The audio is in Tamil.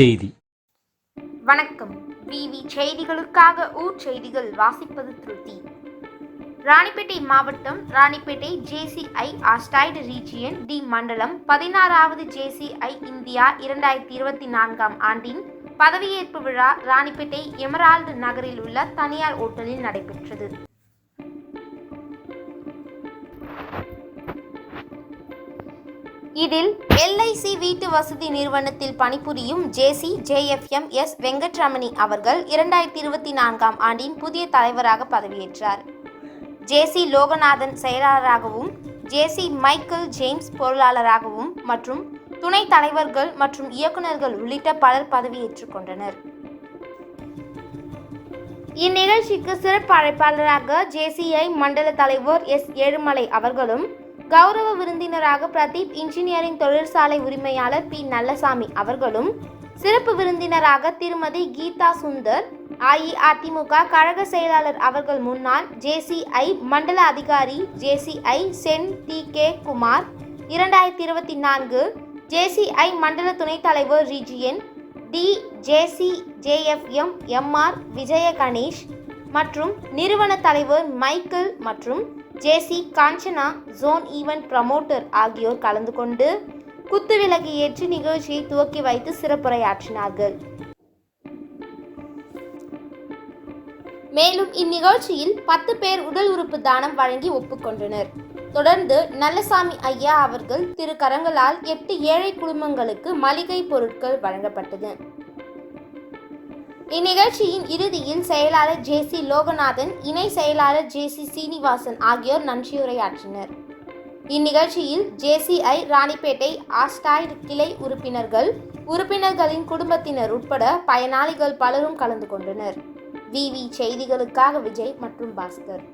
செய்தி. வணக்கம். விவி செய்திகளுக்காக ஊர் செய்திகள் வாசிப்பது திருத்தி ராணிப்பேட்டை மாவட்டம் ராணிப்பேட்டை ஜேசிஐ ஆஸ்டாய்டு ரீஜியன் டி மண்டலம் பதினாறாவது ஜேசிஐ இந்தியா இரண்டாயிரத்தி இருபத்தி நான்காம் ஆண்டின் பதவியேற்பு விழா ராணிப்பேட்டை எமரால்டு நகரில் உள்ள தனியார் ஓட்டலில் நடைபெற்றது. இதில் எல்ஐசி வீட்டு வசதி நிறுவனத்தில் பணிபுரியும் ஜேசி ஜேஎஃப்எம் எஸ் வெங்கட்ரமணி அவர்கள் இரண்டாயிரத்தி இருபத்தி நான்காம் ஆண்டின் புதிய தலைவராக பதவியேற்றார். ஜேசி லோகநாதன் செயலாளராகவும் ஜேசி மைக்கேல் ஜேம்ஸ் பொருளாளராகவும் மற்றும் துணைத் தலைவர்கள் மற்றும் இயக்குநர்கள் உள்ளிட்ட பலர் பதவியேற்றுக் கொண்டனர். இந்நிகழ்ச்சிக்கு சிறப்பு அழைப்பாளராக ஜேசிஐ மண்டல தலைவர் எஸ் ஏழுமலை அவர்களும் கௌரவ விருந்தினராக பிரதீப் இன்ஜினியரிங் தொழிற்சாலை உரிமையாளர் பி. நல்லசாமி அவர்களும் சிறப்பு விருந்தினராக திருமதி கீதா சுந்தர் அஇஅதிமுக கழக செயலாளர் அவர்கள் முன்னாள் ஜேசிஐ மண்டல அதிகாரி ஜேசிஐ சென் டி கே குமார் இரண்டாயிரத்தி இருபத்தி நான்கு ஜேசிஐ மண்டல துணைத் தலைவர் region T JC JFM MR Vijaya Ganesh மற்றும் நிறுவன தலைவர் மைக்கேல் மற்றும் JC Kanchana zone event promoter ஆகியோர் கலந்து கொண்டு குத்துவிளக்கு ஏற்றி நிகழ்ச்சியை துவக்கி வைத்து சிறப்புரையாற்றினார்கள். மேலும் இந்நிகழ்ச்சியில் பத்து பேர் உடல் உறுப்பு தானம் வழங்கி ஒப்புக்கொண்டனர். தொடர்ந்து நல்லசாமி ஐயா அவர்கள் திரு கரங்களால் எட்டு ஏழை குடும்பங்களுக்கு மளிகை பொருட்கள் வழங்கப்பட்டது. இந்நிகழ்ச்சியின் இறுதியில் செயலாளர் ஜே சி லோகநாதன் இணை செயலாளர் ஜே சி சீனிவாசன் ஆகியோர் நன்றியுரையாற்றினர். இந்நிகழ்ச்சியில் ஜேசிஐ ராணிப்பேட்டை ஆஸ்டாய்டு கிளை உறுப்பினர்கள் உறுப்பினர்களின் குடும்பத்தினர் உட்பட பயனாளிகள் பலரும் கலந்து கொண்டனர். விவி செய்திகளுக்காக விஜய் மற்றும் பாஸ்கர்.